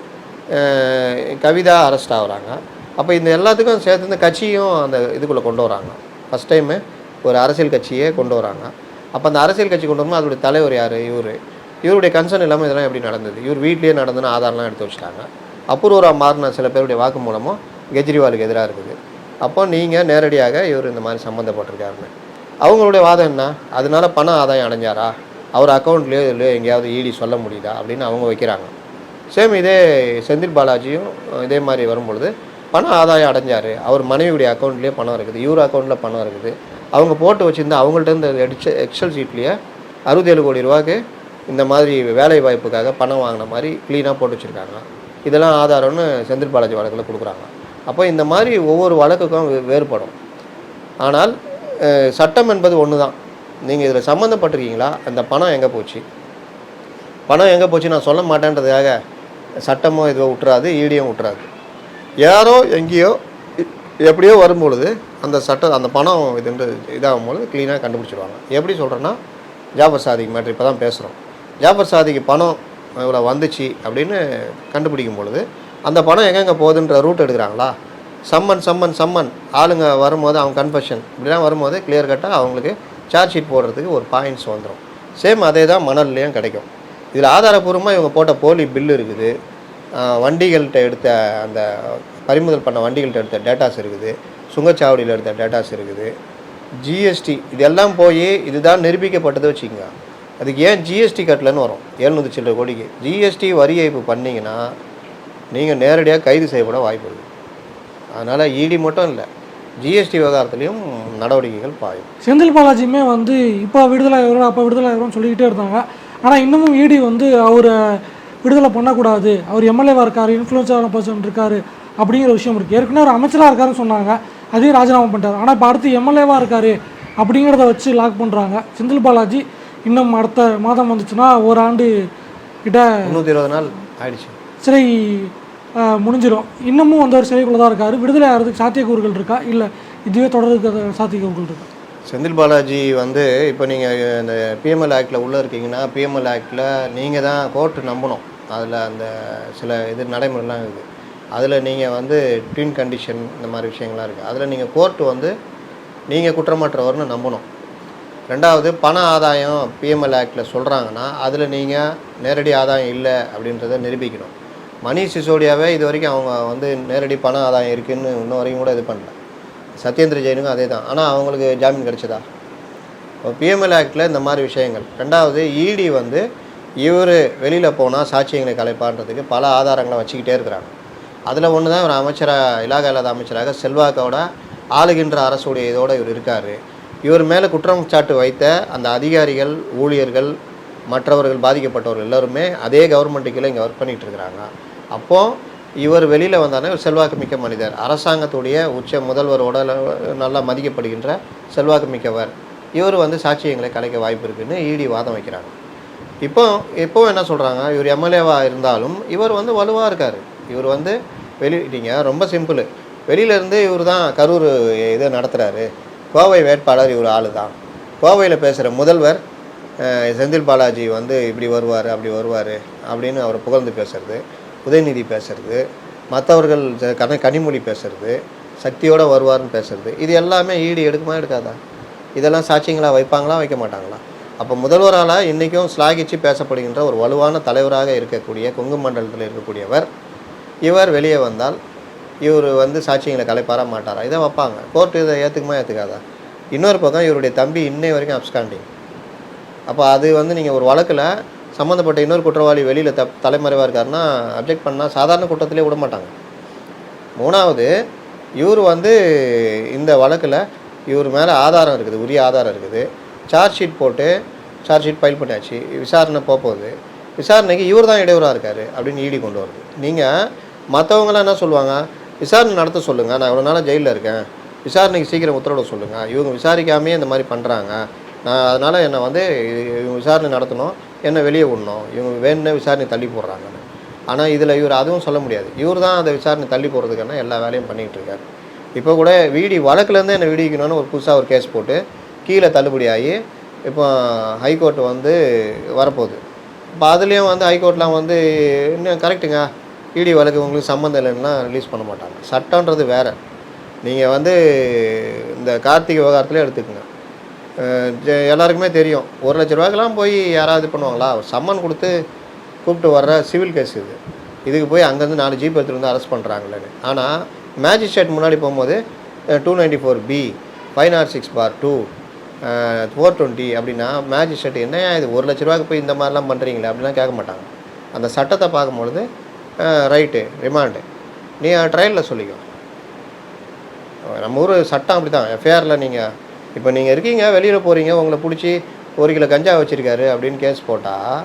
கவிதா அரெஸ்ட் ஆகுறாங்க. அப்போ இந்த எல்லாத்துக்கும் சேர்த்து இந்த கட்சியும் அந்த இதுக்குள்ளே கொண்டு வராங்க. ஃபஸ்ட் டைமு ஒரு அரசியல் கட்சியே கொண்டு வராங்க. அப்போ அந்த அரசியல் கட்சி கொண்டு வரும்போது அதோடைய தலைவர் யார்? இவர். இவருடைய கன்சர்ன் இல்லாமல் இதெல்லாம் எப்படி நடந்தது? இவர் வீட்லேயே நடந்துன்னு ஆதாரம்லாம் எடுத்து வச்சுட்டாங்க. அப்ரூவராக மாறின சில பேருடைய வாக்கு மூலமும் கெஜ்ரிவாலுக்கு எதிராக இருக்குது. அப்போ நீங்கள் நேரடியாக இவர் இந்த மாதிரி சம்மந்தப்பட்டிருக்காருன்னு அவங்களுடைய வாதம் என்ன? அதனால பண ஆதாயம் அடைஞ்சாரா? அவர் அக்கௌண்ட்லேயோ இல்லையோ எங்கேயாவது ஈடி சொல்ல முடியுதா? அப்படின்னு அவங்க வைக்கிறாங்க. சேம் இதே செந்தில் பாலாஜியும் இதே மாதிரி வரும்பொழுது பண ஆதாயம் அடைஞ்சார். அவர் மனைவியுடைய அக்கௌண்ட்லேயே பணம் இருக்குது. இவர் அக்கௌண்ட்டில் பணம் இருக்குது. அவங்க போட்டு வச்சுருந்த அவங்கள்ட்ட இருந்த எடிச்ச எக்ஸல் சீட்லேயே அறுபத்தேழு கோடி ரூபாய்க்கு இந்த மாதிரி வேலை வாய்ப்புக்காக பணம் வாங்கின மாதிரி க்ளீனாக போட்டு வச்சுருக்காங்க. இதெல்லாம் ஆதாரம்னு செந்தில் பாலாஜி வழக்கில் கொடுக்குறாங்க. அப்போ இந்த மாதிரி ஒவ்வொரு வழக்குக்கும் வேறுபடும். ஆனால் சட்டம் என்பது ஒன்று தான் நீங்கள் இதில் சம்மந்தப்பட்டிருக்கீங்களா அந்த பணம் எங்கே போச்சு? பணம் எங்கே போச்சு நான் சொல்ல மாட்டேன்றதுக்காக சட்டமோ இதுவோ விட்டுறாது ஈடியும் விட்டுறாது யாரோ எங்கேயோ எப்படியோ வரும்பொழுது அந்த சட்டம் அந்த பணம் இதுன்ற இதாகும் பொழுது க்ளீனாக கண்டுபிடிச்சிடுவாங்க எப்படி சொல்கிறேன்னா ஜாபர் சாதிக்கு மேட்ரு இப்போ தான் பேசுகிறோம் ஜாபர் சாதிக்கு பணம் இவ்வளோ வந்துச்சு அப்படின்னு கண்டுபிடிக்கும் பொழுது அந்த பணம் எங்கெங்கே போகுதுன்ற ரூட் எடுக்கிறாங்களா? Summon summon summon. ஆளுங்க வரும்போது அவங்க கன்ஃபெஷன் இப்படிலாம் வரும்போது கிளியர் கட்டாக அவங்களுக்கு சார்ஜ் ஷீட் போடுறதுக்கு ஒரு பாயிண்ட்ஸ் வந்துடும் சேம் அதே தான் மணல்லையும் கிடைக்கும். இதில் ஆதாரப்பூர்வமாக இவங்க போட்ட போலி பில்லு இருக்குது. வண்டிகள்கிட்ட எடுத்த அந்த பறிமுதல் பண்ண வண்டிகள்கிட்ட எடுத்த டேட்டாஸ் இருக்குது. சுங்கச்சாவடியில் எடுத்த டேட்டாஸ் இருக்குது. ஜிஎஸ்டி இதெல்லாம் போய் இதுதான் நிரூபிக்கப்பட்டதை வச்சுக்கோங்க. அதுக்கு ஏன் ஜிஎஸ்டி கட்டலன்னு வரும். எழுநூற்றி சில்லற கோடிக்கு. ஜிஎஸ்டி வரி ஏய்ப்பு பண்ணிங்கன்னா நீங்கள் நேரடியாக கைது செய்யப்பட வாய்ப்பு இருக்குது அதனால் இடி மட்டும் இல்லை ஜிஎஸ்டி விவகாரத்துலேயும் நடவடிக்கைகள் பாயும். செந்தில் பாலாஜியுமே வந்து இப்போ விடுதலை ஆகிறோம் அப்போ விடுதலை ஆகிறோம்னு சொல்லிக்கிட்டே இருந்தாங்க. ஆனால் இன்னமும் இடி வந்து அவரை விடுதலை பண்ணக்கூடாது. அவர் எம்எல்ஏவாக இருக்கார் இன்ஃப்ளூயன்ஸான பர்சன் இருக்கார் அப்படிங்கிற விஷயம் இருக்குது ஏற்கனவே ஒரு அமைச்சராக இருக்காருன்னு சொன்னாங்க. அதையும் ராஜினாமா பண்ணிட்டார். ஆனால் இப்போ அடுத்து எம்எல்ஏவாக இருக்கார் அப்படிங்கிறத வச்சு லாக் பண்ணுறாங்க செந்தில் பாலாஜி இன்னும் அடுத்த மாதம் வந்துச்சுன்னா ஓராண்டு கிட்ட முந்நூற்றி இருபது நாள் ஆயிடுச்சு. சிறை முடிஞ்சிடும் இன்னமும் வந்து ஒரு சிறைக்குள்ளே தான் இருக்கார். விடுதலை ஆகிறதுக்கு சாத்தியக்கூறுகள் இருக்கா? இல்லை இதுவே தொடர்றதுக்கு சாத்தியக்கூறுகள் இருக்கா? செந்தில் பாலாஜி வந்து இப்போ நீங்கள் இந்த பிஎம்எல் ஆக்டில் உள்ளே இருக்கீங்கன்னா பிஎம்எல் ஆக்டில் நீங்கள் தான் கோர்ட்டு நம்பணும். அதில் அந்த சில இது நடைமுறைலாம் இருக்குது. அதில் நீங்கள் வந்து ட்வின் கண்டிஷன் இந்த மாதிரி விஷயங்கள்லாம் இருக்குது. அதில் நீங்கள் கோர்ட்டு வந்து நீங்கள் குற்றமற்றவர்னு நம்பணும். ரெண்டாவது பண ஆதாயம் பிஎம்எல் ஆக்டில் சொல்கிறாங்கன்னா அதில் நீங்கள் நேரடி ஆதாயம் இல்லை அப்படின்றத நிரூபிக்கணும். மணிஷ் சிசோடியாவே இது வரைக்கும் அவங்க வந்து நேரடி பண ஆதாயம் இருக்குன்னு இன்னும் வரைக்கும் கூட இது பண்ணல. சத்யேந்திர ஜெயினுக்கும் அதே தான். ஆனால் அவங்களுக்கு ஜாமீன் கிடைச்சதா? இப்போ பிஎம்எல் ஆக்டில் இந்த மாதிரி விஷயங்கள். ரெண்டாவது இடி வந்து இவர் வெளியில் போனால் சாட்சியங்களை கலைப்பான்றதுக்கு பல ஆதாரங்களை வச்சுக்கிட்டே இருக்கிறாங்க. அதில் ஒன்று தான் இவர் அமைச்சராக இலாகா இல்லாத அமைச்சராக செல்வாக்கோட ஆளுகின்ற அரசுடைய இதோட இவர் இருக்கார். இவர் மேலே குற்றம் சாட்டு வைத்த அந்த அதிகாரிகள் ஊழியர்கள் மற்றவர்கள் பாதிக்கப்பட்டவர்கள் எல்லாருமே அதே கவர்மெண்ட்டுக்குள்ளே இங்கே ஒர்க் பண்ணிகிட்டு இருக்கிறாங்க. அப்போது இவர் வெளியில் வந்தானே ஒரு செல்வாக்கு மிக்க மனிதர். அரசாங்கத்துடைய உச்ச முதல்வரோட நல்லா மதிக்கப்படுகின்ற செல்வாக்கு மிக்கவர் இவர் வந்து சாட்சியங்களை கலைக்க வாய்ப்பு இருக்குதுன்னு இடி வாதம் வைக்கிறாங்க. இப்போ இப்போ என்ன சொல்கிறாங்க இவர் எம்எல்ஏவாக இருந்தாலும் இவர் வந்து வலுவாக இருக்கார். இவர் வந்து வெளியிட்டீங்க ரொம்ப சிம்பிள். வெளியிலேருந்து இவர் தான் கரூர் இதை நடத்துகிறாரு கோவை வேட்பாளர் இவர் ஆளு தான் கோவையில் பேசுகிற முதல்வர் செந்தில் பாலாஜி வந்து இப்படி வருவார் அப்படி வருவார் அப்படின்னு அவர் புகழ்ந்து பேசுகிறது உதயநிதி பேசுறது மற்றவர்கள் கன கனிமொழி பேசுறது சக்தியோடு வருவார்னு பேசுறது இது எல்லாமே ஈடு எடுக்குமா எடுக்காதா? இதெல்லாம் சாட்சியங்களா வைப்பாங்களா வைக்க மாட்டாங்களா அப்போ முதல்வரால் இன்றைக்கும் ஸ்லாகிச்சு பேசப்படுகின்ற ஒரு வலுவான தலைவராக இருக்கக்கூடிய கொங்கு மண்டலத்தில் இருக்கக்கூடியவர் இவர் வெளியே வந்தால் இவர் வந்து சாட்சியங்களை கலைப்பாரா மாட்டாரா? இதை வைப்பாங்க. கோர்ட்டு இதை ஏற்றுக்குமா ஏற்றுக்காதா இன்னொரு பக்கம் இவருடைய தம்பி இன்னை வரைக்கும் அப்ஸ்காண்டிங் அப்போ அது வந்து நீங்கள் ஒரு வழக்கில் சம்மந்தப்பட்ட இன்னொரு குற்றவாளி வெளியில் த தலைமறைவாக இருக்காருன்னா அப்ஜெக்ட் பண்ணால் சாதாரண குற்றத்திலே விட மாட்டாங்க. மூணாவது இவர் வந்து இந்த வழக்கில் இவர் மேலே ஆதாரம் இருக்குது உரிய ஆதாரம் இருக்குது. சார்ஜ் ஷீட் போட்டு சார்ஜ் ஷீட் ஃபைல் பண்ணியாச்சு விசாரணை போக போகுது. விசாரணைக்கு இவர் தான் இடையூறாக இருக்கார் அப்படின்னு ஈடி கொண்டு வருது. நீங்கள் மற்றவங்களாம் என்ன சொல்லுவாங்க? விசாரணை நடத்த சொல்லுங்கள் நான் இவ்வளோ நாளாக ஜெயிலில் இருக்கேன். விசாரணைக்கு சீக்கிரம் உத்தரவிட சொல்லுங்கள் இவங்க விசாரிக்காமே இந்த மாதிரி பண்ணுறாங்க நான் அதனால் என்னை வந்து இவங்க விசாரணை நடத்தணும். என்னை வெளியே விடணும்? இவங்க வேணும்னே விசாரணை தள்ளி போடுறாங்கன்னு. ஆனால் இதில் இவர் அதுவும் சொல்ல முடியாது. இவர் தான் அந்த விசாரணை தள்ளி போடுறதுக்கான எல்லா வேலையும் பண்ணிகிட்டு இருக்காரு. இப்போ கூட வீடி வழக்குலேருந்து என்னை விடிக்கணும்னு ஒரு புதுசாக ஒரு கேஸ் போட்டு கீழே தள்ளுபடி ஆகி இப்போ ஹைகோர்ட் வந்து வரப்போகுது. இப்போ அதுலேயும் வந்து ஹைகோர்ட்லாம் வந்து இன்னும் கரெக்டுங்க இடி வழக்கு உங்களுக்கு சம்மந்தம் இல்லைன்னா ரிலீஸ் பண்ண மாட்டாங்க. சட்டன்றது வேறு. நீங்கள் வந்து இந்த கார்த்திகை விவகாரத்தில் எடுத்துக்கோங்க. எல்லாருக்குமே தெரியும். ஒரு லட்ச ரூபாய்க்கெலாம் போய் யாராவது பண்ணுவாங்களா? சம்மன் கொடுத்து கூப்பிட்டு வர்ற சிவில் கேஸ் இது. இதுக்கு போய் அங்கேருந்து நாலு ஜீப் எடுத்துகிட்டு வந்து அரெஸ்ட் பண்ணுறாங்களேன்னு ஆனால் மேஜிஸ்ட்ரேட் முன்னாடி போகும்போது two ninety four B five not six bar two four twenty அப்படின்னா மேஜிஸ்ட்ரேட் என்ன இது? ஒரு லட்ச ரூபாய்க்கு போய் இந்த மாதிரிலாம் பண்ணுறீங்களே அப்படிலாம் கேட்க மாட்டாங்க. அந்த சட்டத்தை பார்க்கும்பொழுது ரைட்டு ரிமாண்டு நீ ட்ரையலில் சொல்லிக்கோ. நம்ம ஊர் சட்டம் அப்படி தான் எஃப்ஐஆரில் நீங்கள் இப்போ நீங்கள் இருக்கீங்க வெளியில் போகிறீங்க உங்களை பிடிச்சி ஒரு கிலோ கஞ்சா வச்சுருக்காரு அப்படின்னு கேஸ் போட்டால்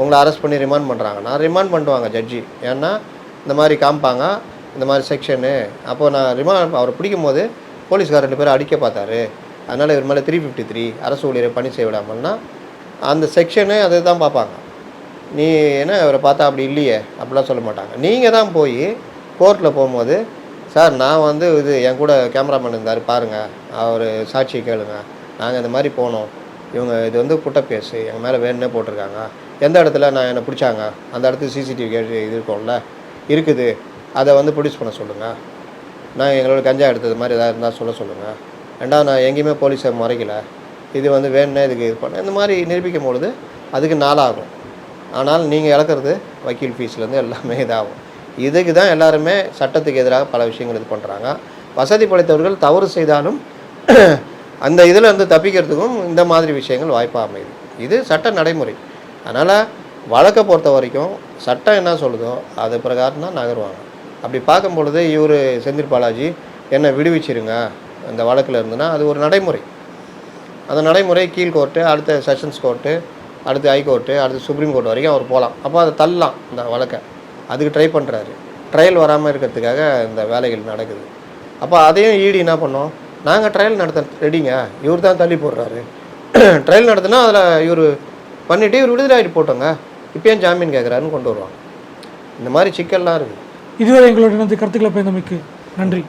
உங்களை அரெஸ்ட் பண்ணி ரிமாண்ட் பண்ணுறாங்கன்னா ரிமாண்ட் பண்ணுவாங்க ஜட்ஜி ஏன்னா இந்த மாதிரி காமிப்பாங்க இந்த மாதிரி செக்ஷனு அப்போது நான் ரிமாண்ட் அவரை பிடிக்கும் போது போலீஸ்கார் ரெண்டு பேரும் அடிக்க பார்த்தாரு. அதனால் இவர் மேலே த்ரீ ஃபிஃப்டி த்ரீ அரசு ஊழியரை பணி செய்ய விடாமல்னா அந்த செக்ஷனு அதை தான் பார்ப்பாங்க. நீ என்ன இவரை பார்த்தா அப்படி இல்லையே அப்படிலாம் சொல்ல மாட்டாங்க. நீங்கள் தான் போய் கோர்ட்டில் போகும்போது சார் நான் வந்து இது என் கூட கேமராமேன் இருந்தார் பாருங்கள் அவர் சாட்சியை கேளுங்க. நாங்கள் இந்த மாதிரி போனோம். இவங்க இது வந்து குட்டப்பேசு எங்கள் மேலே வேணுன்னே போட்டிருக்காங்க. எந்த இடத்துல நான் என்னை பிடிச்சாங்க? அந்த இடத்துல சிசிடிவி கேட்டு இது இருக்கும்ல? இருக்குது. அதை வந்து ப்ரொடியூஸ் பண்ண சொல்லுங்கள் நான் எங்களோட கஞ்சா எடுத்தது மாதிரி எதாவது இருந்தால் சொல்ல சொல்லுங்கள் ரெண்டாவது நான் எங்கேயுமே போலீஸை முறைக்கல. இது வந்து வேணும்னே இதுக்கு இது பண்ண இந்த மாதிரி நிரூபிக்கும் பொழுது அதுக்கு நாளாகும். ஆனால் நீங்கள் இழக்கிறது வக்கீல் ஃபீஸ்லேருந்து எல்லாமே இதாகும். இதுக்கு தான் எல்லாருமே சட்டத்துக்கு எதிராக பல விஷயங்கள் இது பண்ணுறாங்க வசதி படைத்தவர்கள் தவறு செய்தாலும் அந்த இதில் இருந்து தப்பிக்கிறதுக்கும் இந்த மாதிரி விஷயங்கள் வாய்ப்பாக அமையுது. இது சட்ட நடைமுறை. அதனால் வழக்கை பொறுத்த வரைக்கும் சட்டம் என்ன சொல்லுதோ அது பிரகாரம் தான் நகருவாங்க. அப்படி பார்க்கும் பொழுது இவர் செந்தில் பாலாஜி என்னை விடுவிச்சிருங்க. அந்த வழக்கில் இருந்துன்னா அது ஒரு நடைமுறை. அந்த நடைமுறை கீழ் கோர்ட்டு அடுத்த செஷன்ஸ் கோர்ட்டு அடுத்து ஹைகோர்ட்டு அடுத்து சுப்ரீம் கோர்ட் வரைக்கும் அவர் போகலாம் அப்போ அதை தள்ளலாம் இந்த வழக்கை. அதுக்கு ட்ரை பண்ணுறாரு ட்ரையல் வராமல் இருக்கிறதுக்காக இந்த வேலைகள் நடக்குது. அப்போ அதையும் ஈடி என்ன பண்ணோம்? நாங்கள் ட்ரையல் நடத்த ரெடிங்க இவர் தான் தள்ளி போடுறாரு. ட்ரையல் நடத்தினா அதில் இவர் பண்ணிவிட்டு இவர் விடுதலை ஆகிட்டு போட்டோங்க. இப்போ ஏன் ஜாமீன் கேட்குறாருன்னு கொண்டு வருவாங்க இந்த மாதிரி சிக்கல்லாம் இருக்குது இதுவரை எங்களோட இணைந்து கருத்துக்களை பயந்தமைக்கு நன்றி.